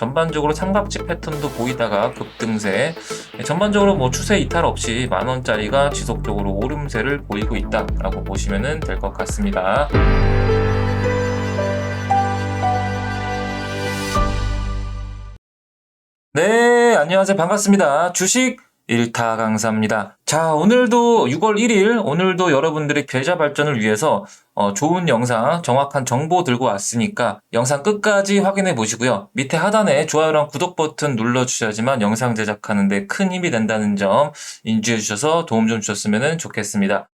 전반적으로 삼각지 패턴도 보이다가 급등세 예, 전반적으로 뭐 추세 이탈 없이 만원짜리가 지속적으로 오름세를 보이고 있다라고 보시면 될 것 같습니다. 네, 안녕하세요. 반갑습니다. 주식 일타 강사입니다. 자, 오늘도 6월 1일, 오늘도 여러분들의 계좌 발전을 위해서 어, 좋은 영상, 정확한 정보 들고 왔으니까 영상 끝까지 확인해 보시고요. 밑에 하단에 좋아요랑 구독 버튼 눌러주셔야지만 영상 제작하는데 큰 힘이 된다는 점 인지해 주셔서 도움 좀 주셨으면 좋겠습니다.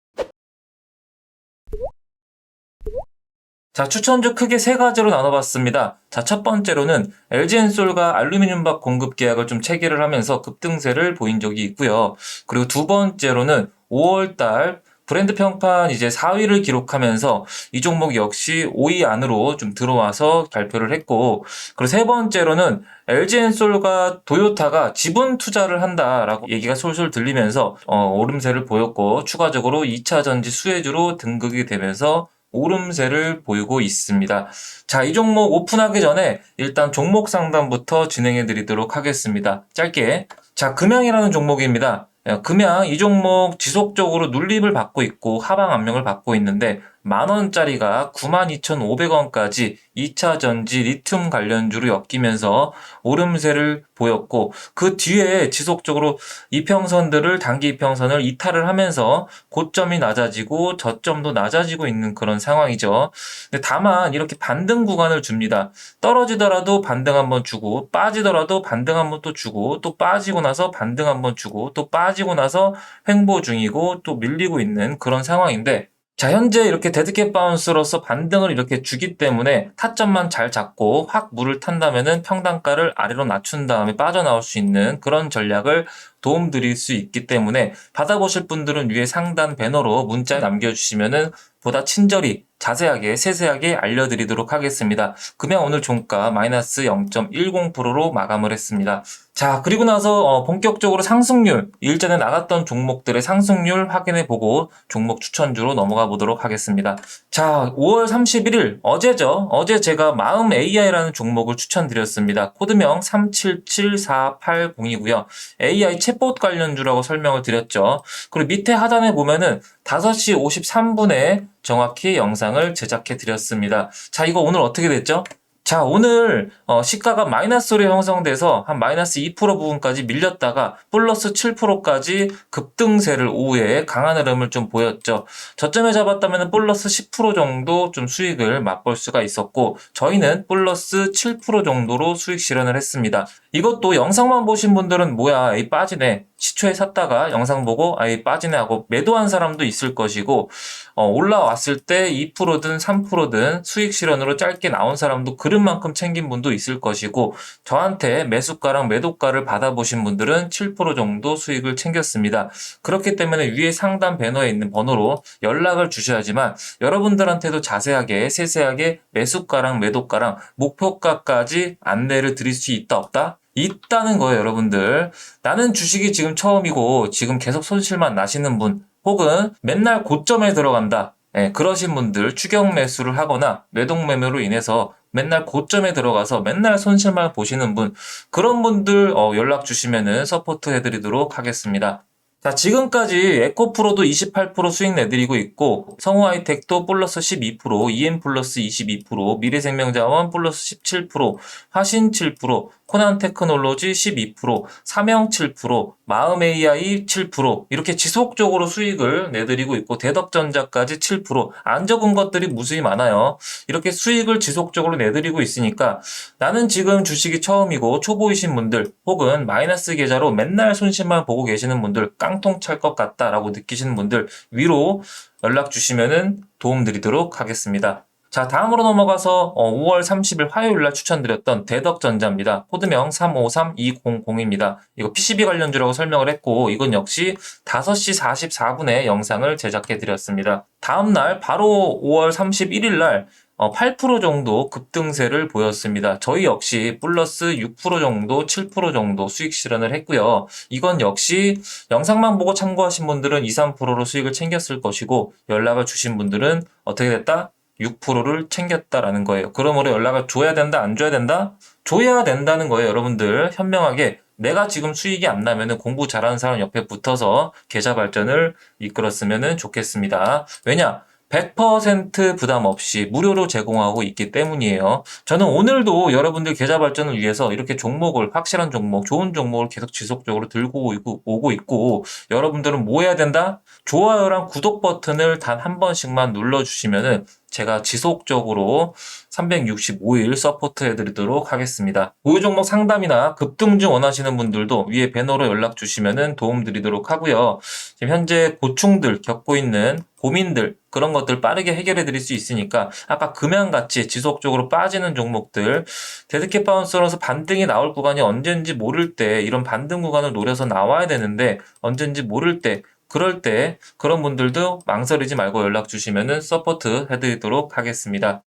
자, 추천주 크게 세 가지로 나눠봤습니다. 자, 첫 번째로는 LG엔솔과 알루미늄박 공급 계약을 좀 체결을 하면서 급등세를 보인 적이 있고요. 그리고 두 번째로는 5월달 브랜드 평판 이제 4위를 기록하면서 이 종목 역시 5위 안으로 좀 들어와서 발표를 했고, 그리고 세 번째로는 LG엔솔과 도요타가 지분 투자를 한다라고 얘기가 솔솔 들리면서 어, 오름세를 보였고, 추가적으로 2차 전지 수혜주로 등극이 되면서 오름세를 보이고 있습니다. 자, 이 종목 오픈하기 전에 일단 종목 상담부터 진행해 드리도록 하겠습니다. 짧게. 자, 금양이라는 종목입니다. 야, 금양 이 종목 지속적으로 눌림을 받고 있고 하방 압력을 받고 있는데 만원짜리가 92,500원까지 2차 전지 리튬 관련주로 엮이면서 오름세를 보였고 그 뒤에 지속적으로 이평선들을 단기 이평선을 이탈을 하면서 고점이 낮아지고 저점도 낮아지고 있는 그런 상황이죠. 근데 다만 이렇게 반등 구간을 줍니다. 떨어지더라도 반등 한번 주고 빠지더라도 반등 한번 또 주고 또 빠지고 나서 반등 한번 주고 또 빠지고 나서 횡보 중이고 또 밀리고 있는 그런 상황인데 자, 현재 이렇게 데드캣 바운스로서 반등을 이렇게 주기 때문에 타점만 잘 잡고 확 물을 탄다면은 평단가를 아래로 낮춘 다음에 빠져나올 수 있는 그런 전략을 도움 드릴 수 있기 때문에 받아보실 분들은 위에 상단 배너로 문자 남겨주시면은 보다 친절히 자세하게 세세하게 알려드리도록 하겠습니다. 금양 오늘 종가 마이너스 0.10%로 마감을 했습니다. 자 그리고 나서 어, 본격적으로 상승률 일전에 나갔던 종목들의 상승률 확인해 보고 종목 추천주로 넘어가 보도록 하겠습니다. 자 5월 31일 어제죠. 어제 제가 마음 AI라는 종목을 추천드렸습니다. 코드명 377480이고요. AI 챗봇 관련주라고 설명을 드렸죠. 그리고 밑에 하단에 보면은 5시 53분에 정확히 영상을 제작해 드렸습니다. 자, 이거 오늘 어떻게 됐죠? 자, 오늘 어, 시가가 마이너스로 형성돼서 한 마이너스 2% 부분까지 밀렸다가 플러스 7%까지 급등세를 오후에 강한 흐름을 좀 보였죠. 저점에 잡았다면 플러스 10% 정도 좀 수익을 맛볼 수가 있었고 저희는 플러스 7% 정도로 수익 실현을 했습니다. 이것도 영상만 보신 분들은 뭐야, 이 빠지네. 시초에 샀다가 영상 보고 아이 빠지네 하고 매도한 사람도 있을 것이고 어, 올라왔을 때 2%든 3%든 수익 실현으로 짧게 나온 사람도 그릇만큼 챙긴 분도 있을 것이고 저한테 매수가랑 매도가를 받아보신 분들은 7% 정도 수익을 챙겼습니다. 그렇기 때문에 위에 상단 배너에 있는 번호로 연락을 주셔야지만 여러분들한테도 자세하게 세세하게 매수가랑 매도가랑 목표가까지 안내를 드릴 수 있다 없다? 있다는 거예요, 여러분들. 나는 주식이 지금 처음이고 지금 계속 손실만 나시는 분 혹은 맨날 고점에 들어간다. 예, 그러신 분들 추격 매수를 하거나 매동 매매로 인해서 맨날 고점에 들어가서 맨날 손실만 보시는 분 그런 분들 어, 연락 주시면은 서포트 해드리도록 하겠습니다. 자, 지금까지 에코프로도 28% 수익 내드리고 있고, 성우하이텍도 플러스 12%, EM 플러스 22%, 미래생명자원 플러스 17%, 화신 7%, 코난 테크놀로지 12%, 삼영 7%, 마음 AI 7%, 이렇게 지속적으로 수익을 내드리고 있고, 대덕전자까지 7%, 안 적은 것들이 무수히 많아요. 이렇게 수익을 지속적으로 내드리고 있으니까, 나는 지금 주식이 처음이고, 초보이신 분들, 혹은 마이너스 계좌로 맨날 손실만 보고 계시는 분들, 깡통 찰 것 같다라고 느끼시는 분들, 위로 연락 주시면은 도움 드리도록 하겠습니다. 자, 다음으로 넘어가서 5월 30일 화요일 날 추천드렸던 대덕전자입니다. 코드명 353200입니다. 이거 PCB 관련주라고 설명을 했고 이건 역시 5시 44분에 영상을 제작해 드렸습니다. 다음 날 바로 5월 31일 날 8% 정도 급등세를 보였습니다. 저희 역시 플러스 6% 정도, 7% 정도 수익 실현을 했고요. 이건 역시 영상만 보고 참고하신 분들은 2, 3%로 수익을 챙겼을 것이고 연락을 주신 분들은 어떻게 됐다? 6%를 챙겼다라는 거예요. 그러므로 연락을 줘야 된다, 안 줘야 된다? 줘야 된다는 거예요, 여러분들. 현명하게. 내가 지금 수익이 안 나면은 공부 잘하는 사람 옆에 붙어서 계좌 발전을 이끌었으면 좋겠습니다. 왜냐? 100% 부담 없이 무료로 제공하고 있기 때문이에요. 저는 오늘도 여러분들 계좌 발전을 위해서 이렇게 종목을, 확실한 종목, 좋은 종목을 계속 지속적으로 들고 오고- 있고, 여러분들은 뭐 해야 된다? 좋아요랑 구독 버튼을 단 한 번씩만 눌러주시면은 제가 지속적으로 365일 서포트 해드리도록 하겠습니다. 보유 종목 상담이나 급등주 원하시는 분들도 위에 배너로 연락 주시면은 도움 드리도록 하고요. 지금 현재 고충들 겪고 있는 고민들 그런 것들 빠르게 해결해 드릴 수 있으니까 아까 금양같이 지속적으로 빠지는 종목들 데드캣 바운스로서 반등이 나올 구간이 언젠지 모를 때 이런 반등 구간을 노려서 나와야 되는데 언젠지 모를 때 그럴 때 그런 분들도 망설이지 말고 연락 주시면은 서포트 해드리도록 하겠습니다.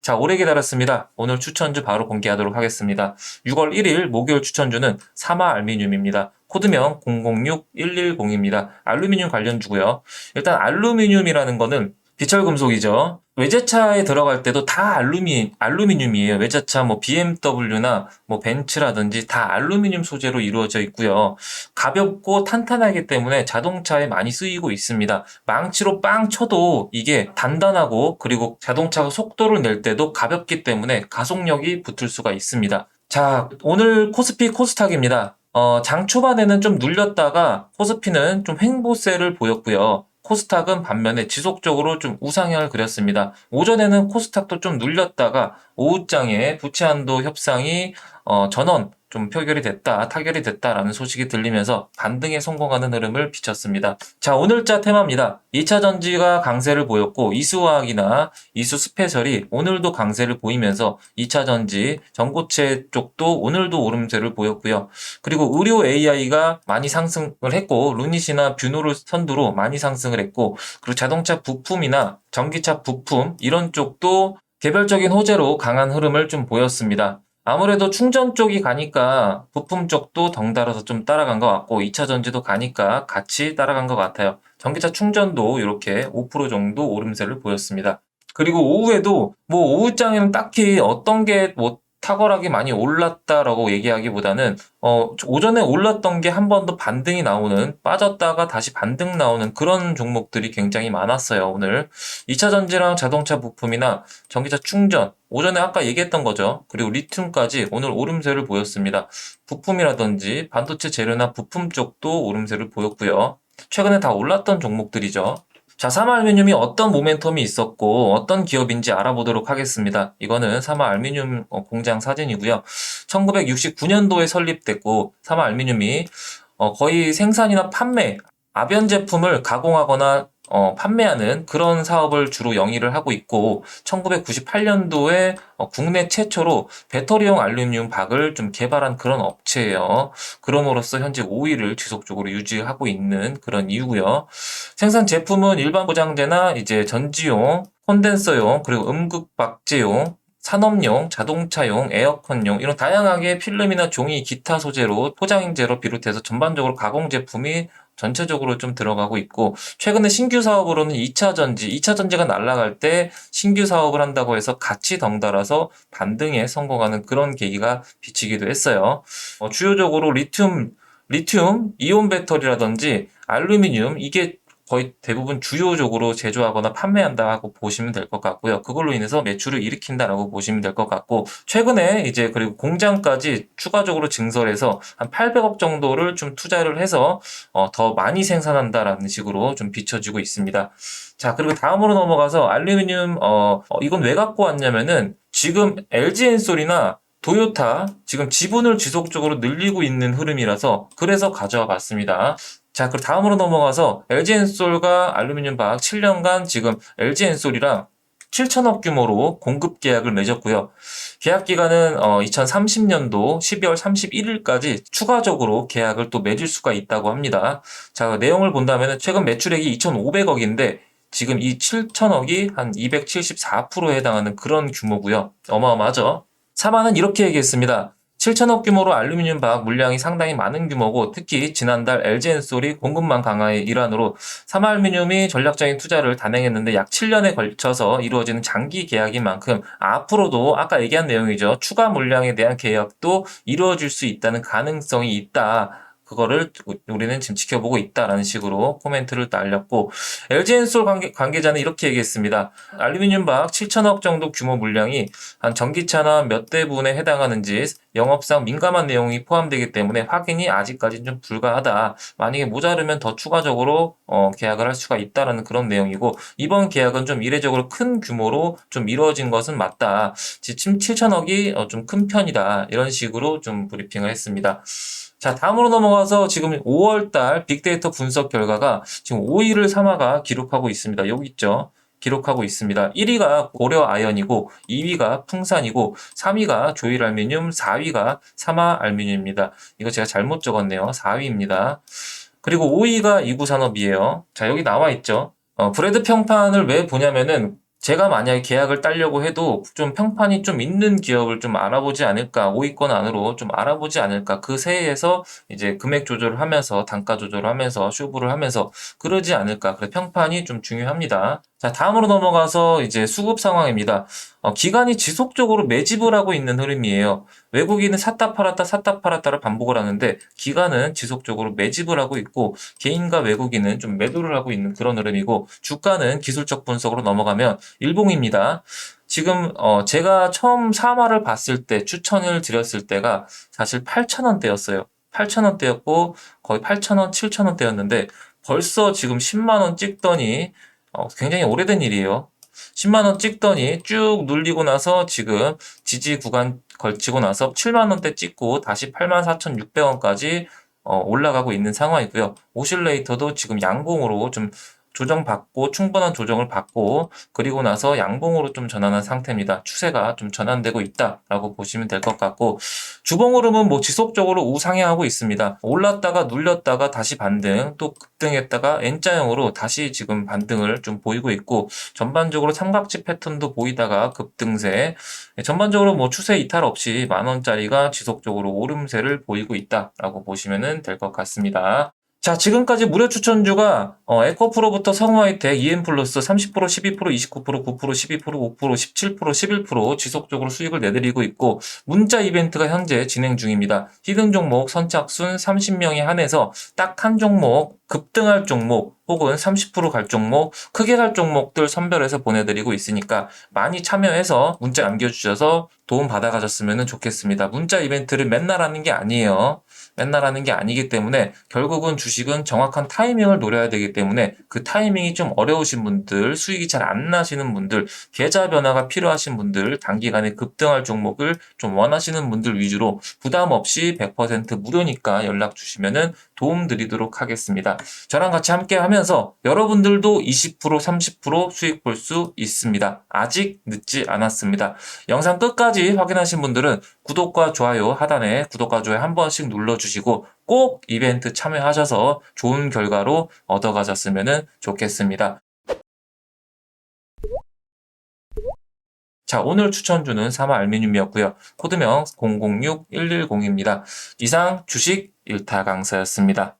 자, 오래 기다렸습니다. 오늘 추천주 바로 공개하도록 하겠습니다. 6월 1일 목요일 추천주는 사마 알미늄입니다. 코드명 006110입니다. 알루미늄 관련주고요. 일단 알루미늄이라는 거는 비철금속이죠. 외제차에 들어갈 때도 다 알루미, 알루미늄이에요. 외제차 뭐 BMW나 뭐 벤츠라든지 다 알루미늄 소재로 이루어져 있고요. 가볍고 탄탄하기 때문에 자동차에 많이 쓰이고 있습니다. 망치로 빵 쳐도 이게 단단하고 그리고 자동차가 속도를 낼 때도 가볍기 때문에 가속력이 붙을 수가 있습니다. 자, 오늘 코스피 코스닥입니다. 어, 장 초반에는 좀 눌렸다가 코스피는 좀 횡보세를 보였고요. 코스닥은 반면에 지속적으로 좀 우상향을 그렸습니다. 오전에는 코스닥도 좀 눌렸다가 오후장에 부채한도 협상이 어, 전원 좀 표결이 됐다, 타결이 됐다라는 소식이 들리면서 반등에 성공하는 흐름을 비쳤습니다. 자, 오늘자 테마입니다. 2차 전지가 강세를 보였고 이수화학이나 이수 스페셜이 오늘도 강세를 보이면서 2차 전지 전고체 쪽도 오늘도 오름세를 보였고요. 그리고 의료 AI가 많이 상승을 했고 루닛이나 뷰노를 선두로 많이 상승을 했고 그리고 자동차 부품이나 전기차 부품 이런 쪽도 개별적인 호재로 강한 흐름을 좀 보였습니다. 아무래도 충전 쪽이 가니까 부품 쪽도 덩달아서 좀 따라간 것 같고 2차 전지도 가니까 같이 따라간 것 같아요. 전기차 충전도 이렇게 5% 정도 오름세를 보였습니다. 그리고 오후에도 뭐 오후장에는 딱히 어떤 게 뭐 탁월하게 많이 올랐다라고 얘기하기보다는 어 오전에 올랐던 게 한 번 더 반등이 나오는 빠졌다가 다시 반등 나오는 그런 종목들이 굉장히 많았어요 오늘. 2차 전지랑 자동차 부품이나 전기차 충전 오전에 아까 얘기했던 거죠. 그리고 리튬까지 오늘 오름세를 보였습니다. 부품이라든지 반도체 재료나 부품 쪽도 오름세를 보였고요. 최근에 다 올랐던 종목들이죠 자, 사마 알루미늄이 어떤 모멘텀이 있었고 어떤 기업인지 알아보도록 하겠습니다. 이거는 사마 알루미늄 어, 공장 사진이고요. 1969년도에 설립됐고 사마 알루미늄이 어, 거의 생산이나 판매, 아변 제품을 가공하거나 어, 판매하는 그런 사업을 주로 영위를 하고 있고 1998년도에 어, 국내 최초로 배터리용 알루미늄 박을 좀 개발한 그런 업체예요. 그럼으로써 현재 5위를 지속적으로 유지하고 있는 그런 이유고요. 생산 제품은 일반 포장재나 이제 전지용, 콘덴서용, 그리고 음극 박제용, 산업용, 자동차용, 에어컨용 이런 다양하게 필름이나 종이, 기타 소재로 포장재로 비롯해서 전반적으로 가공 제품이 전체적으로 좀 들어가고 있고 최근에 신규 사업으로는 2차 전지, 2차 전지가 날아갈 때 신규 사업을 한다고 해서 같이 덩달아서 반등에 성공하는 그런 계기가 비치기도 했어요. 어, 주요적으로 리튬, 리튬, 이온 배터리라든지 알루미늄 이게 거의 대부분 주요적으로 제조하거나 판매한다 하고 보시면 될 것 같고요. 그걸로 인해서 매출을 일으킨다라고 보시면 될 것 같고 최근에 이제 그리고 공장까지 추가적으로 증설해서 한 800억 정도를 좀 투자를 해서 어, 더 많이 생산한다라는 식으로 좀 비춰지고 있습니다. 자, 그리고 다음으로 넘어가서 알루미늄 어, 어, 이건 왜 갖고 왔냐면은 지금 LG 엔솔이나 도요타 지금 지분을 지속적으로 늘리고 있는 흐름이라서 그래서 가져와 봤습니다. 자, 그리고 다음으로 넘어가서 LG 엔솔과 알루미늄 박 7년간 지금 LG 엔솔이랑 7천억 규모로 공급 계약을 맺었고요. 계약 기간은 어, 2030년도 12월 31일까지 추가적으로 계약을 또 맺을 수가 있다고 합니다. 자, 내용을 본다면 최근 매출액이 2,500억인데 지금 이 7천억이 한 274%에 해당하는 그런 규모고요. 어마어마하죠. 사마는 이렇게 얘기했습니다. 7천억 규모로 알루미늄 화학 물량이 상당히 많은 규모고 특히 지난달 LG엔솔이 공급망 강화의 일환으로 삼알루미늄이 전략적인 투자를 단행했는데 약 7년에 걸쳐서 이루어지는 장기 계약인 만큼 앞으로도 아까 얘기한 내용이죠. 추가 물량에 대한 계약도 이루어질 수 있다는 가능성이 있다. 그거를 우리는 지금 지켜보고 있다라는 식으로 코멘트를 날렸고 LG엔솔 관계, 관계자는 이렇게 얘기했습니다. 알루미늄 화학 7천억 정도 규모 물량이 한 전기차나 몇 대분에 해당하는지 영업상 민감한 내용이 포함되기 때문에 확인이 아직까지는 좀 불가하다. 만약에 모자르면 더 추가적으로 어, 계약을 할 수가 있다라는 그런 내용이고 이번 계약은 좀 이례적으로 큰 규모로 좀 이루어진 것은 맞다. 지금 7천억이 어, 좀 큰 편이다. 이런 식으로 좀 브리핑을 했습니다. 자, 다음으로 넘어가서 지금 5월달 빅데이터 분석 결과가 지금 5위를 삼아가 기록하고 있습니다. 여기 있죠. 기록하고 있습니다. 1위가 고려 아연이고 2위가 풍산이고 3위가 조일 알미늄, 4위가 사마 알미늄입니다. 이거 제가 잘못 적었네요. 4위입니다. 그리고 5위가 이구산업이에요. 자, 여기 나와 있죠. 어, 브레드 평판을 왜 보냐면은 제가 만약에 계약을 따려고 해도 좀 평판이 좀 있는 기업을 좀 알아보지 않을까, 5위권 안으로 좀 알아보지 않을까, 그 세에서 이제 금액 조절을 하면서, 단가 조절을 하면서, 쇼부를 하면서 그러지 않을까. 그래, 평판이 좀 중요합니다. 자, 다음으로 넘어가서 이제 수급 상황입니다. 어, 기관이 지속적으로 매집을 하고 있는 흐름이에요. 외국인은 샀다 팔았다 샀다 팔았다를 반복을 하는데 기관은 지속적으로 매집을 하고 있고 개인과 외국인은 좀 매도를 하고 있는 그런 흐름이고 주가는 기술적 분석으로 넘어가면 일봉입니다. 지금 어 제가 처음 사마를 봤을 때 추천을 드렸을 때가 사실 8,000원대였어요. 8,000원대였고 거의 8,000원, 7,000원대였는데 벌써 지금 10만 원 찍더니 어, 굉장히 오래된 일이에요. 10만원 찍더니 쭉 눌리고 나서 지금 지지 구간 걸치고 나서 7만원대 찍고 다시 84,600원까지 어, 올라가고 있는 상황이고요. 오실레이터도 지금 양봉으로 좀 조정받고 충분한 조정을 받고 그리고 나서 양봉으로 좀 전환한 상태입니다. 추세가 좀 전환되고 있다라고 보시면 될 것 같고 주봉 흐름은 뭐 지속적으로 우상향하고 있습니다. 올랐다가 눌렸다가 다시 반등 또 급등했다가 N자형으로 다시 지금 반등을 좀 보이고 있고 전반적으로 삼각지 패턴도 보이다가 급등세 전반적으로 뭐 추세 이탈 없이 만 원짜리가 지속적으로 오름세를 보이고 있다라고 보시면 될 것 같습니다. 자, 지금까지 무료 추천주가 어, 에코프로부터 성우하이텍, EM플러스 30%, 12%, 29%, 9%, 12%, 5%, 17%, 11% 지속적으로 수익을 내드리고 있고 문자 이벤트가 현재 진행 중입니다. 히든 종목 선착순 30명에 한해서 딱 한 종목 급등할 종목 혹은 30%갈 종목, 크게 갈 종목들 선별해서 보내드리고 있으니까 많이 참여해서 문자 남겨주셔서 도움 받아가셨으면 좋겠습니다. 문자 이벤트를 맨날 하는 게 아니에요. 맨날 하는 게 아니기 때문에 결국은 주식은 정확한 타이밍을 노려야 되기 때문에 그 타이밍이 좀 어려우신 분들, 수익이 잘 안 나시는 분들, 계좌 변화가 필요하신 분들, 단기간에 급등할 종목을 좀 원하시는 분들 위주로 부담 없이 100% 무료니까 연락 주시면은 도움 드리도록 하겠습니다. 저랑 같이 함께 하면서 여러분들도 20% 30% 수익 볼 수 있습니다. 아직 늦지 않았습니다. 영상 끝까지 확인하신 분들은 구독과 좋아요 하단에 구독과 좋아요 한 번씩 눌러주시고 꼭 이벤트 참여하셔서 좋은 결과로 얻어가셨으면 좋겠습니다. 자, 오늘 추천주는 사마 알미늄이었고요. 코드명 006110입니다. 이상 주식 일타 강사였습니다.